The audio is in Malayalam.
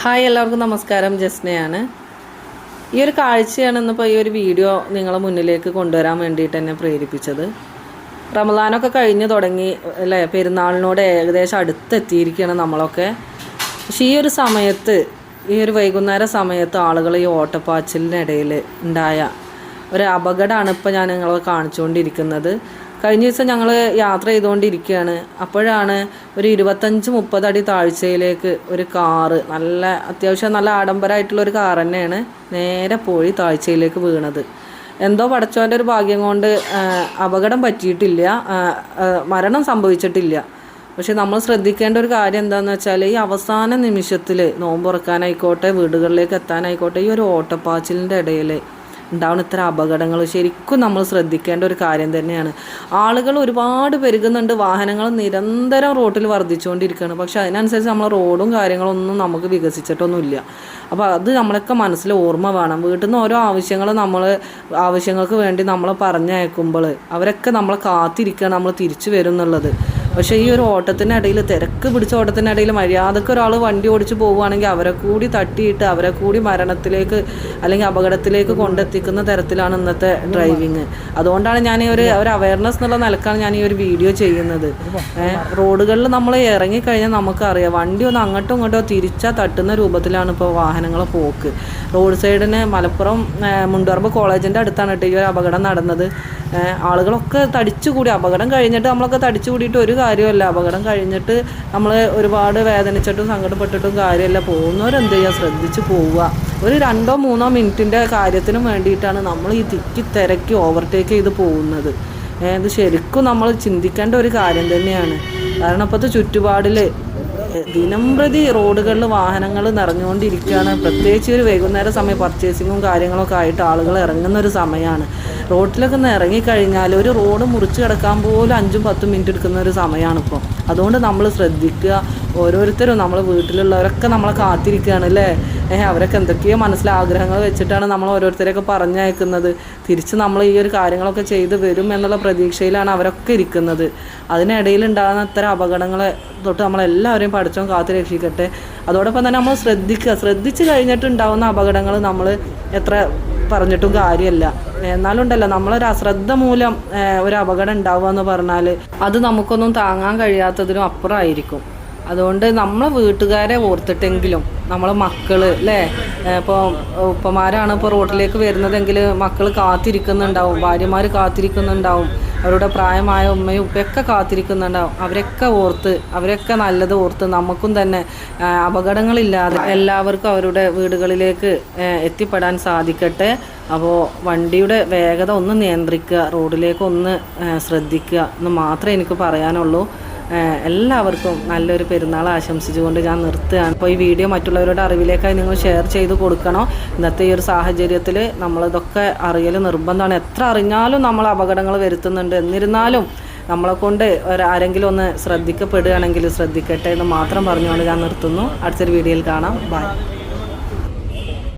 ഹായ് എല്ലാവർക്കും നമസ്കാരം. ജസ്നയാണ്. ഈ ഒരു കാഴ്ചയാണ് ഇന്നിപ്പോൾ ഈ ഒരു വീഡിയോ നിങ്ങളെ മുന്നിലേക്ക് കൊണ്ടുവരാൻ വേണ്ടിയിട്ട് എന്നെ പ്രേരിപ്പിച്ചത്. റമദാനൊക്കെ കഴിഞ്ഞ് തുടങ്ങി അല്ലേ? പെരുന്നാളിനോട് ഏകദേശം അടുത്തെത്തിയിരിക്കുകയാണ് നമ്മളൊക്കെ. പക്ഷേ ഈ ഒരു സമയത്ത് ഈ ഒരു വൈകുന്നേര സമയത്ത് ആളുകൾ ഈ ഓട്ടപ്പാച്ചിലിനിടയിൽ ഉണ്ടായ ഒരു അപകടമാണ് ഇപ്പോൾ ഞാൻ നിങ്ങളെ കാണിച്ചുകൊണ്ടിരിക്കുന്നത്. കഴിഞ്ഞ ദിവസം ഞങ്ങൾ യാത്ര ചെയ്തുകൊണ്ടിരിക്കുകയാണ് അപ്പോഴാണ് ഒരു ഇരുപത്തഞ്ച് മുപ്പത് അടി താഴ്ചയിലേക്ക് ഒരു കാറ് നല്ല അത്യാവശ്യം നല്ല ആഡംബരമായിട്ടുള്ള ഒരു കാർ തന്നെയാണ് നേരെ പോയി താഴ്ചയിലേക്ക് വീണത്. എന്തോ പടച്ചോന്റെ ഒരു ഭാഗ്യം കൊണ്ട് അപകടം പറ്റിയിട്ടില്ല. മരണം സംഭവിച്ചിട്ടില്ല. പക്ഷെ നമ്മൾ ശ്രദ്ധിക്കേണ്ട ഒരു കാര്യം എന്താണെന്ന് വെച്ചാൽ ഈ അവസാന നിമിഷത്തിൽ നോമ്പ് തുറക്കാനായിക്കോട്ടെ വീടുകളിലേക്ക് എത്താനായിക്കോട്ടെ ഈ ഒരു ഓട്ടപ്പാച്ചിലിന്റെ ഇടയിൽ ഉണ്ടാവുന്ന ഇത്ര അപകടങ്ങൾ ശരിക്കും നമ്മൾ ശ്രദ്ധിക്കേണ്ട ഒരു കാര്യം തന്നെയാണ്. ആളുകൾ ഒരുപാട് പെരുകുന്നുണ്ട്. വാഹനങ്ങൾ നിരന്തരം റോട്ടിൽ വർദ്ധിച്ചുകൊണ്ടിരിക്കുകയാണ്. പക്ഷെ അതിനനുസരിച്ച് നമ്മൾ റോഡും കാര്യങ്ങളൊന്നും നമുക്ക് വികസിച്ചിട്ടൊന്നുമില്ല. അപ്പോൾ അത് നമ്മളൊക്കെ മനസ്സിൽ ഓർമ്മ വേണം. വീട്ടിൽ നിന്ന് ഓരോ ആവശ്യങ്ങൾ നമ്മൾ ആവശ്യങ്ങൾക്ക് വേണ്ടി നമ്മൾ പറഞ്ഞയക്കുമ്പോൾ അവരൊക്കെ നമ്മളെ കാത്തിരിക്കുകയാണ് നമ്മൾ തിരിച്ചു വരും എന്നുള്ളത്. പക്ഷേ ഈ ഒരു ഓട്ടത്തിനിടയിൽ തിരക്ക് പിടിച്ച ഓട്ടത്തിനിടയിൽ മര്യാദയ്ക്ക് ഒരാൾ വണ്ടി ഓടിച്ച് പോവുകയാണെങ്കിൽ അവരെ കൂടി തട്ടിയിട്ട് അവരെ കൂടി മരണത്തിലേക്ക് അല്ലെങ്കിൽ അപകടത്തിലേക്ക് കൊണ്ടെത്തിക്കുന്ന തരത്തിലാണ് ഇന്നത്തെ ഡ്രൈവിങ്. അതുകൊണ്ടാണ് ഞാൻ ഈ ഒരു ഒരു അവയർനെസ് എന്നുള്ള നിലക്കാണ് ഞാൻ ഈ ഒരു വീഡിയോ ചെയ്യുന്നത്. റോഡുകളിൽ നമ്മൾ ഇറങ്ങിക്കഴിഞ്ഞാൽ നമുക്കറിയാം വണ്ടി ഒന്ന് അങ്ങോട്ടും ഇങ്ങോട്ടോ തിരിച്ചാൽ തട്ടുന്ന രൂപത്തിലാണ് ഇപ്പോൾ വാഹനങ്ങൾ പോക്ക്. റോഡ് സൈഡിന് മലപ്പുറം മുണ്ടറമ്പ് കോളേജിന്റെ അടുത്താണ് കേട്ടോ ഈ ഒരു അപകടം നടന്നത്. ആളുകളൊക്കെ തടിച്ചുകൂടി. അപകടം കഴിഞ്ഞിട്ട് നമ്മളൊക്കെ തടിച്ചുകൂടിയിട്ട് ഒരു കാര്യമല്ല അപകടം കഴിഞ്ഞിട്ട് നമ്മൾ ഒരുപാട് വേദനിച്ചിട്ടും സങ്കടപ്പെട്ടിട്ടും കാര്യമല്ല. പോകുന്നവരെന്ത് ചെയ്യുക ശ്രദ്ധിച്ച് പോവുക. ഒരു രണ്ടോ മൂന്നോ മിനിറ്റിന്റെ കാര്യത്തിനും വേണ്ടിയിട്ടാണ് നമ്മൾ ഈ തിക്കി തിരക്കി ഓവർടേക്ക് ചെയ്ത് പോകുന്നത്. ഇത് ശരിക്കും നമ്മൾ ചിന്തിക്കേണ്ട ഒരു കാര്യം തന്നെയാണ്. കാരണം ഇപ്പോഴത്തെ ചുറ്റുപാടിൽ ദിനം പ്രതി റോഡുകളിൽ വാഹനങ്ങൾ നിറഞ്ഞുകൊണ്ടിരിക്കുകയാണ്. പ്രത്യേകിച്ച് ഒരു വൈകുന്നേര സമയം പർച്ചേസിങ്ങും കാര്യങ്ങളൊക്കെ ആയിട്ട് ആളുകൾ ഇറങ്ങുന്ന ഒരു സമയമാണ്. റോഡിലൊക്കെ ഒന്ന് ഇറങ്ങിക്കഴിഞ്ഞാൽ ഒരു റോഡ് മുറിച്ച് കിടക്കാൻ പോലും അഞ്ചും പത്തും മിനിറ്റ് എടുക്കുന്ന ഒരു സമയമാണ് ഇപ്പോൾ അതുകൊണ്ട് നമ്മൾ ശ്രദ്ധിക്കുക. ഓരോരുത്തരും നമ്മൾ വീട്ടിലുള്ളവരൊക്കെ നമ്മളെ കാത്തിരിക്കുകയാണ് അല്ലേ? ഏഹ് അവരൊക്കെ എന്തൊക്കെയോ മനസ്സിലെ ആഗ്രഹങ്ങൾ വെച്ചിട്ടാണ് നമ്മൾ ഓരോരുത്തരെയൊക്കെ പറഞ്ഞയക്കുന്നത്. തിരിച്ച് നമ്മൾ ഈ ഒരു കാര്യങ്ങളൊക്കെ ചെയ്ത് വരും എന്നുള്ള പ്രതീക്ഷയിലാണ് അവരൊക്കെ ഇരിക്കുന്നത്. അതിനിടയിൽ ഉണ്ടാകുന്ന അത്തരം അപകടങ്ങളെ തൊട്ട് നമ്മളെല്ലാവരെയും പഠിച്ചോ കാത്തു രക്ഷിക്കട്ടെ. അതോടൊപ്പം തന്നെ നമ്മൾ ശ്രദ്ധിക്കുക. ശ്രദ്ധിച്ച് കഴിഞ്ഞിട്ട് ഉണ്ടാകുന്ന അപകടങ്ങൾ നമ്മൾ എത്ര പറഞ്ഞിട്ടും കാര്യമല്ല. എന്നാലും ഉണ്ടല്ലോ നമ്മളൊരു അശ്രദ്ധ മൂലം ഒരു അപകടം ഉണ്ടാവുക എന്ന് പറഞ്ഞാൽ അത് നമുക്കൊന്നും താങ്ങാൻ കഴിയാത്തതിനും അപ്പുറമായിരിക്കും. അതുകൊണ്ട് നമ്മളെ വീട്ടുകാരെ ഓർത്തിട്ടെങ്കിലും നമ്മളെ മക്കൾ അല്ലേ ഇപ്പോൾ ഉപ്പമാരാണ് ഇപ്പോൾ റോഡിലേക്ക് വരുന്നതെങ്കിൽ മക്കൾ കാത്തിരിക്കുന്നുണ്ടാവും ഭാര്യമാർ കാത്തിരിക്കുന്നുണ്ടാവും അവരുടെ പ്രായമായ ഉമ്മയും ഉപ്പയൊക്കെ കാത്തിരിക്കുന്നുണ്ടാവും. അവരൊക്കെ ഓർത്ത് അവരൊക്കെ നല്ലത് ഓർത്ത് നമുക്കും തന്നെ അപകടങ്ങളില്ലാതെ എല്ലാവർക്കും അവരുടെ വീടുകളിലേക്ക് എത്തിപ്പെടാൻ സാധിക്കട്ടെ. അപ്പോൾ വണ്ടിയുടെ വേഗത ഒന്ന് നിയന്ത്രിക്കുക റോഡിലേക്ക് ഒന്ന് ശ്രദ്ധിക്കുക എന്ന് മാത്രമേ എനിക്ക് പറയാനുള്ളൂ. എല്ലാവർക്കും നല്ലൊരു പെരുന്നാൾ ആശംസിച്ചുകൊണ്ട് ഞാൻ നിർത്തുകയാണ്. അപ്പോൾ ഈ വീഡിയോ മറ്റുള്ളവരുടെ അറിവിലേക്കായി നിങ്ങൾ ഷെയർ ചെയ്ത് കൊടുക്കണം. ഇന്നത്തെ ഈ ഒരു സാഹചര്യത്തിൽ നമ്മളിതൊക്കെ അറിയൽ നിർബന്ധമാണ്. എത്ര അറിഞ്ഞാലും നമ്മൾ അപകടങ്ങൾ വരുത്തുന്നുണ്ട്. എന്നിരുന്നാലും നമ്മളെ കൊണ്ട് ആരെങ്കിലും ഒന്ന് ശ്രദ്ധിക്കപ്പെടുകയാണെങ്കിൽ ശ്രദ്ധിക്കട്ടെ എന്ന് മാത്രം പറഞ്ഞുകൊണ്ട് ഞാൻ നിർത്തുന്നു. അടുത്തൊരു വീഡിയോയിൽ കാണാം. ബൈ